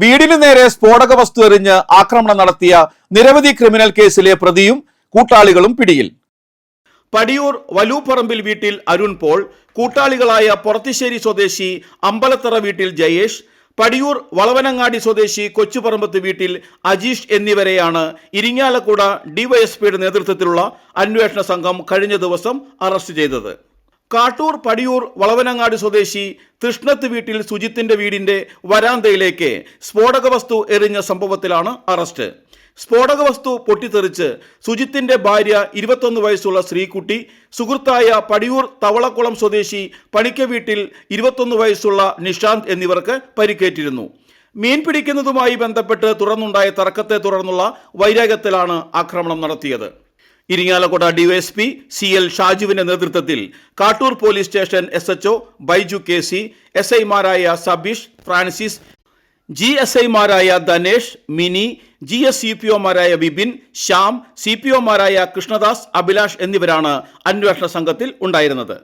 വീടിനു നേരെ സ്ഫോടക വസ്തു എറിഞ്ഞ് ആക്രമണം നടത്തിയ നിരവധി ക്രിമിനൽ കേസിലെ പ്രതിയും കൂട്ടാളികളും പിടിയിൽ. പടിയൂർ വലൂപ്പറമ്പിൽ വീട്ടിൽ അരുൺ പോൾ കൂട്ടാളികളായ പുറത്തിശ്ശേരി സ്വദേശി അമ്പലത്തറ വീട്ടിൽ ജയേഷ് പടിയൂർ വളവനങ്ങാടി സ്വദേശി കൊച്ചുപറമ്പത്ത് വീട്ടിൽ അജീഷ് എന്നിവരെയാണ് ഇരിങ്ങാലക്കുട ഡിവൈഎസ്പിയുടെ നേതൃത്വത്തിലുള്ള അന്വേഷണ സംഘം കഴിഞ്ഞ ദിവസം അറസ്റ്റ് ചെയ്തത്. കാട്ടൂർ പടിയൂർ വളവനങ്ങാട് സ്വദേശി തൃഷ്ണത്ത് വീട്ടിൽ സുജിത്തിന്റെ വീടിന്റെ വരാന്തയിലേക്ക് സ്ഫോടക വസ്തു എറിഞ്ഞ സംഭവത്തിലാണ് അറസ്റ്റ്. സ്ഫോടക വസ്തു പൊട്ടിത്തെറിച്ച് സുജിത്തിന്റെ ഭാര്യ ഇരുപത്തൊന്ന് വയസ്സുള്ള ശ്രീകുട്ടി സുഹൃത്തായ പടിയൂർ തവളക്കുളം സ്വദേശി പണിക്ക വീട്ടിൽ ഇരുപത്തൊന്ന് വയസ്സുള്ള നിഷാന്ത് എന്നിവർക്ക് പരിക്കേറ്റിരുന്നു. മീൻ പിടിക്കുന്നതുമായി ബന്ധപ്പെട്ട് തുറന്നുണ്ടായ തർക്കത്തെ തുടർന്നുള്ള വൈരാഗ്യത്തിലാണ് ആക്രമണം നടത്തിയത്. ഇരിങ്ങാലക്കുട ഡിവൈഎസ്പി സി എൽ ഷാജുവിന്റെ നേതൃത്വത്തിൽ Kattoor police station S HO Baiju K C S ഐമാരായ സബീഷ് ഫ്രാൻസിസ് ജി എസ് ഐമാരായ Dhanesh Mini G S C P ഒമാരായ Vipin Shyam C P ഒമാരായ കൃഷ്ണദാസ് അഭിലാഷ് എന്നിവരാണ് അന്വേഷണ സംഘത്തിൽ ഉണ്ടായിരുന്നത്.